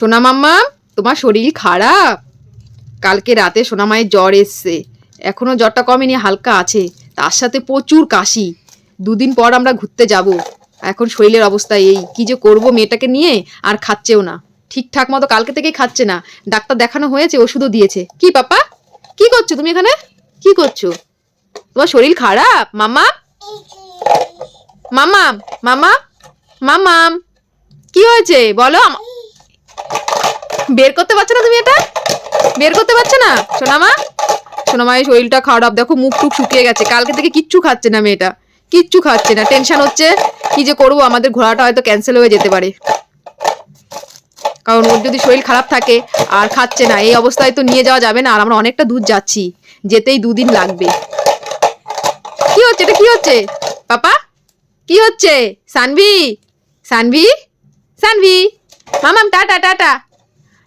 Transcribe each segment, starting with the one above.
সোনা মাম্মা, তোমার শরীর খারাপ? কালকে রাতে সোনা মায়ের জ্বর এসছে। এখনও জ্বরটা কমেনি, হালকা আছে। তার সাথে প্রচুর কাশি। দুদিন পর আমরা ঘুরতে যাব। এখন শরীরের অবস্থা এই। কি যে করব মেয়েটাকে নিয়ে, আর খাচ্ছেও না। ঠিকঠাক মতো কালকে থেকেই খাচ্ছে না। ডাক্তার দেখানো হয়েছে, ওষুধও দিয়েছে। কি পাপা? কি করছ তুমি এখানে? কি করছ? তোমার শরীর খারাপ? মামা মামা মামা মামাম কি হয়েছে? বলো বের করতে পারছ না তুমি এটা? বের করতে পারছ না? সোনামা? এই শরীরটা খারাপ। দেখো, মুখ টুক শুকিয়ে গেছে। কালকে থেকে কিচ্ছু খাচ্ছে না মেয়েটা। কিচ্ছু খাচ্ছে না। টেনশন হচ্ছে কি যে করব? আমাদের ঘোরাটা হয়তো ক্যান্সেল হয়ে যেতে পারে। কারণ ওর যদি শরীর খারাপ থাকে, আর খাচ্ছে না, এই অবস্থায় তো নিয়ে যাওয়া যাবে না। আর আমরা অনেকটা দূর যাচ্ছি। যেতেই দুদিন লাগবে। কি হচ্ছে? এটা কি হচ্ছে? পাপা? কি হচ্ছে? সানভি? সানভি? সানভি? মামাম, টাটা টাটা।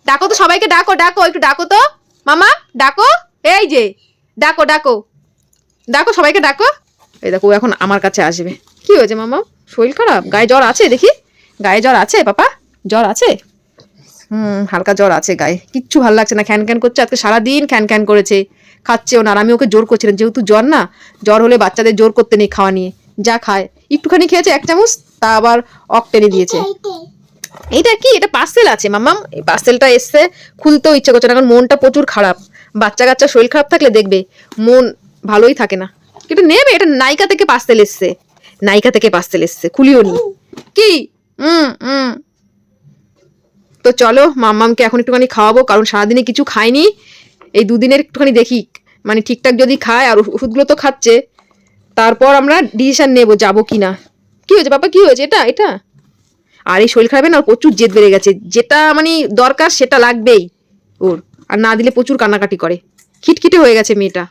ডাকো তো সবাইকে, ডাকো ডাকো, একটু ডাকো তো। মামা, ডাকো। এই যে, ডাকো ডাকো। ডাকো, সবাইকে ডাকো। এই দেখো এখন আমার কাছে আসবে। কি হয়েছে মামা? শরীর খারাপ? গায়ে জ্বর আছে দেখি? গায়ে জ্বর আছে পাপা? জ্বর আছে? হুম, হালকা জ্বর আছে গায়ে। কিচ্ছু ভালো লাগছে না, খ্যান খ্যান করছে। আজকে সারাদিন খ্যান খ্যান করেছে। খাচ্ছেও না আর আমি ওকে জোর করছিলাম। যেহেতু জ্বর না, জ্বর হলে বাচ্চাদের জোর করতে নেই, খাওয়া নিয়ে। যা খায়। একটুখানি খেয়েছে এক চামচ, তা আবার অক টেনে দিয়েছে এটা কি? এটা পার্সেল আছে মামাম এই পার্সেলটা এসছে, খুলতেও ইচ্ছে করছে না, কারণ মনটা প্রচুর খারাপ। বাচ্চা কাচ্চা শরীর খারাপ থাকলে দেখবে, মন ভালোই থাকে না। এটা নেবে, এটা নাইকা থেকে পার্সেল এসছে। নাইকা থেকে পার্সেল এসছে, খুলিও নি। কি? তো চলো, মাম্মামকে এখন একটুখানি খাওয়াবো, কারণ সারাদিনে কিছু খায়নি এই দুদিনের একটুখানি দেখি মানে ঠিকঠাক যদি খায়, আর ওষুধগুলো তো খাচ্ছে। তারপর আমরা ডিসিশন নেব, যাব কি না কি হয়েছে বাবা কি হয়েছে? এটা এটা? আর এই শরীর খারাপ না প্রচুর জেদ বেড়ে গেছে। যেটা মানে দরকার, সেটা লাগবেই ওর। আর না দিলে প্রচুর কান্নাকাটি করে। খিটখিটে হয়ে গেছে মেয়েটা।